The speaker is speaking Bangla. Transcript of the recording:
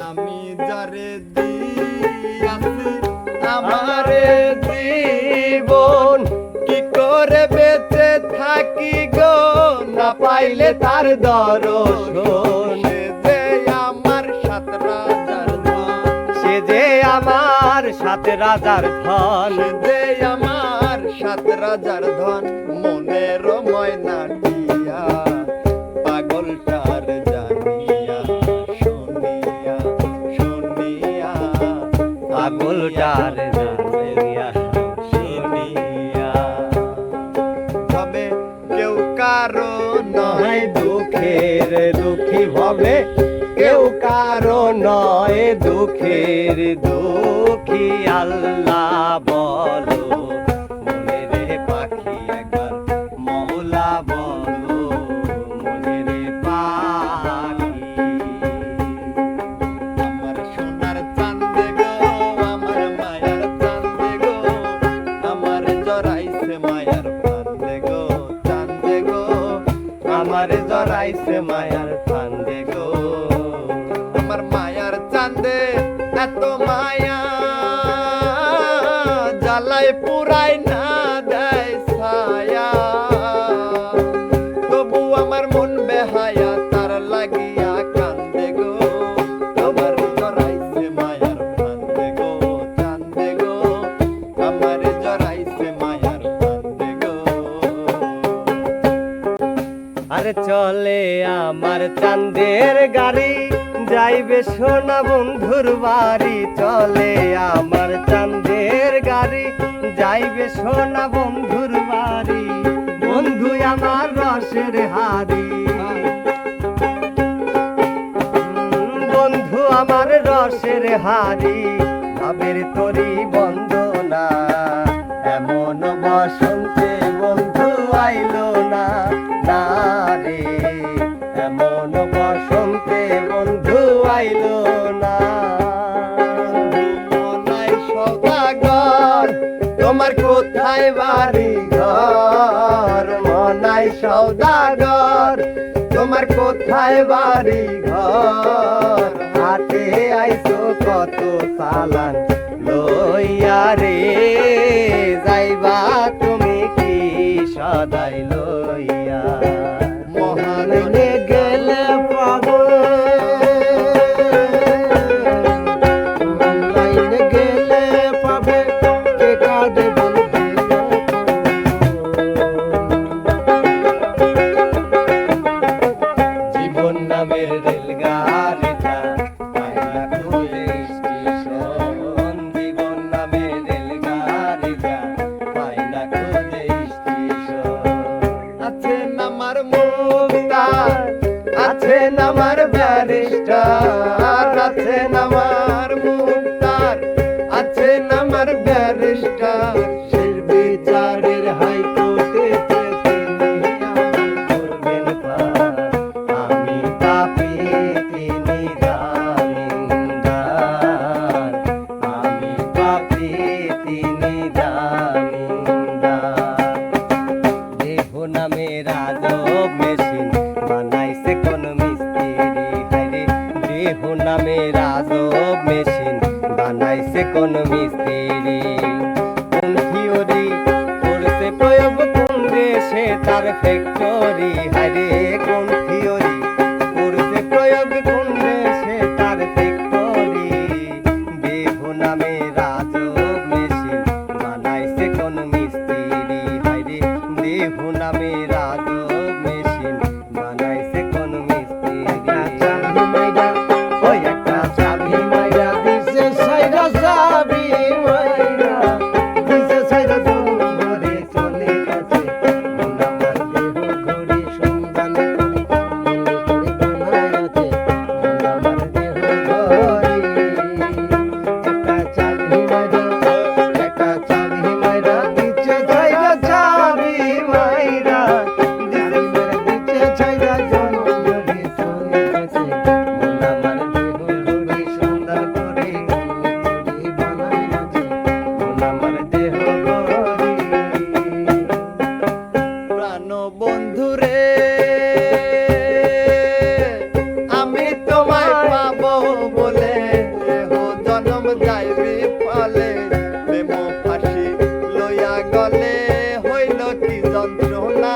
আমি যারে দিয়াছি আমারে জীবন কি করে বেঁচে থাকি গো? না পাইলে তার দর্শন যে আমার সাত রাজার ধন সে যে আমার সাত রাজার ধন। যে আমার সাত রাজার ধন মনের ময়না তবে কেউ কারও নয় নয় দুঃখের দুঃখী ভবে কেউ কারও নয় দুঃখের দুঃখী আল্লাহ বলো। আমার জরাইছে মায়ার চান্দে গো। আমার মায়ার চান্দে এত মায়া জ্বালায় পুরাই না চলে আমার চান্দের গাড়ি। যাইবে সোনা বন্ধুর বাড়ি। চলে আমার চান্দের গাড়ি। যাইবে সোনা বন্ধুর বাড়ি। বন্ধু আমার রসের উম, বন্ধু আমার রসের হাড়ি। ভাবের তরি বন্দনা। এমন বসন্তে তোমার কোথায় বাড়ি ঘর? মনাই সৌদাগর, তোমার কোথায় বাড়ি ঘর? হাতে আইসো কত সালান লইয়া রে, যাইবা তুমি কি সদাই লইয়া? dá. মিস্ত্রি। কোন থিওরি করতে প্রয়োগ কোন দেশে তার ফ্যাক্টরি হারে কোন থিওরি control.